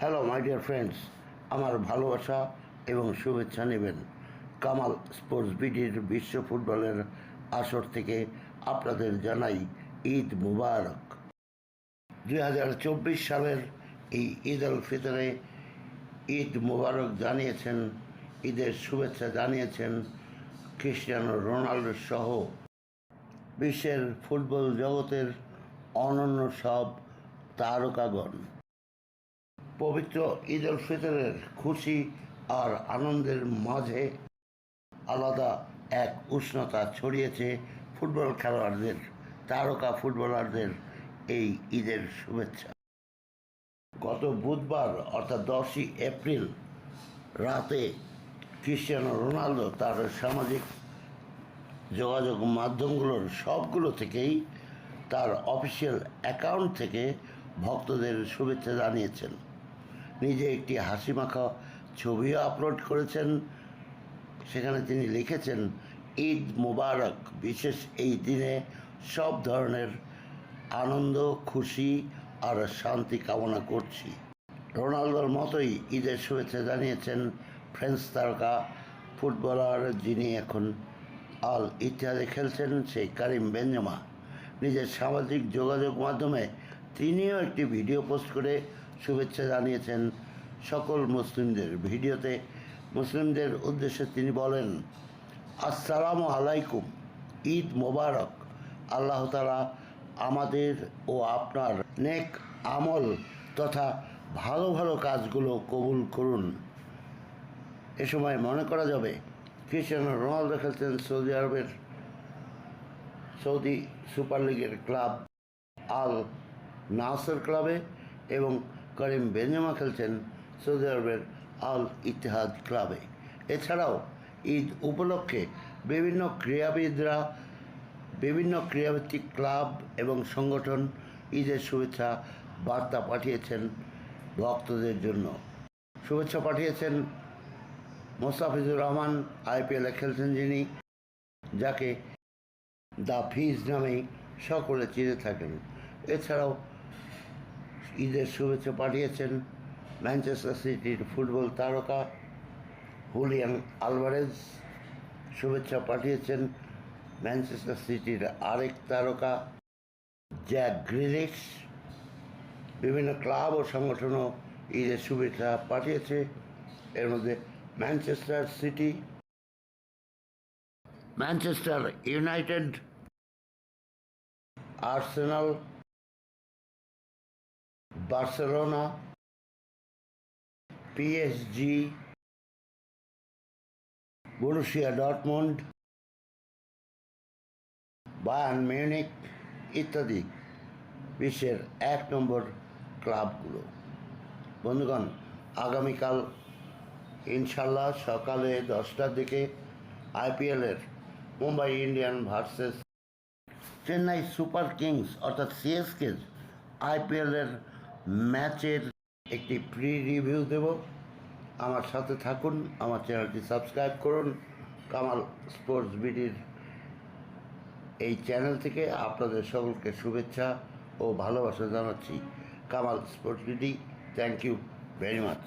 Hello my dear friends আমার ভালোবাসা এবং শুভেচ্ছা নেবেন। কামাল স্পোর্টস বিডির বিশ্ব ফুটবলের আসর থেকে আপনাদের জানাই ঈদ মুবারক। দুই হাজার চব্বিশ সালের এই ঈদ উল ফিতরে ঈদ মুবারক জানিয়েছেন, ঈদের শুভেচ্ছা জানিয়েছেন ক্রিস্টিয়ানো রোনাল্ডো সহ বিশ্বের ফুটবল জগতের অনন্য সব তারকাগণ। পবিত্র ঈদ উল ফিতরের খুশি আর আনন্দের মাঝে আলাদা এক উষ্ণতা ছড়িয়েছে ফুটবল খেলোয়াড়দের, তারকা ফুটবলারদের এই ঈদের শুভেচ্ছা। গত বুধবার, অর্থাৎ দশই এপ্রিল রাতে ক্রিস্টিয়ানো রোনালদো তার সামাজিক যোগাযোগ মাধ্যমগুলোর সবগুলো থেকেই তার অফিসিয়াল অ্যাকাউন্ট থেকে ভক্তদের শুভেচ্ছা জানিয়েছেন। নিজে একটি হাসিমাখা ছবিও আপলোড করেছেন। সেখানে তিনি লিখেছেন, ঈদ মুবারক, বিশেষ এই দিনে সব ধরনের আনন্দ, খুশি আর শান্তি কামনা করছি। রোনালদোর মতোই ঈদের শুভেচ্ছা জানিয়েছেন ফ্রেঞ্চ তারকা, ফুটবলার যিনি এখন আল ইতিহাদে খেলছেন, সেই কারিম বেঞ্জমা। নিজের সামাজিক যোগাযোগ মাধ্যমে তিনিও একটি ভিডিও পোস্ট করে শুভেচ্ছা জানিয়েছেন সকল মুসলিমদের ভিডিওতে। মুসলিমদের উদ্দেশ্যে তিনি বলেন, আসসালামু আলাইকুম, ঈদ মোবারক। আল্লাহ তালা আমাদের ও আপনার নেক আমল তথা ভালো ভালো কাজগুলো কবুল করুন। এ সময় মনে করা যাবে ক্রিস্টিয়ানো রোনালদো খেলছেন সৌদি আরবের সৌদি সুপার লিগের ক্লাব আল নাসর ক্লাবে এবং করিম বেঞ্জামা খেলছেন সৌদি আরবের আল ইতিহাদ ক্লাবে। এছাড়াও ঈদ উপলক্ষে বিভিন্ন ক্রীড়াবিদরা, বিভিন্ন ক্রীড়াভিত্তিক ক্লাব এবং সংগঠন ঈদের শুভেচ্ছা বার্তা পাঠিয়েছেন ভক্তদের জন্য। শুভেচ্ছা পাঠিয়েছেন মোস্তাফিজুর রহমান, আইপিএলে খেলছেন যিনি, যাকে দ্য ফিজ নামেই সকলে চিনে থাকেন। এছাড়াও ঈদের শুভেচ্ছা পাঠিয়েছেন ম্যানচেস্টার সিটির ফুটবল তারকা হুলিয়ান আলভারেজ। শুভেচ্ছা পাঠিয়েছেন ম্যানচেস্টার সিটির আরেক তারকা জ্যাক গ্রিলিশ। বিভিন্ন ক্লাব ও সংগঠনও ঈদের শুভেচ্ছা পাঠিয়েছে। এর মধ্যে Manchester City, Manchester United, Arsenal Barcelona PSG Borussia Dortmund Bayern Munich ইত্যাদি বিশ্বের এক নম্বর ক্লাবগুলো। বন্ধুগণ, আগামীকাল ইনশাল্লাহ সকালে দশটার দিকে আইপিএলের Mumbai Indian versus Chennai super kings অর্থাৎ সিএসকে আইপিএলের ম্যাচের একটি প্রি রিভিউ দেব। আমার সাথে থাকুন, আমার চ্যানেলটি সাবস্ক্রাইব করুন। কামাল স্পোর্টস বিডির এই চ্যানেল থেকে আপনাদের সকলকে শুভেচ্ছা ও ভালোবাসা জানাচ্ছি Kamal sports BD. Thank you very much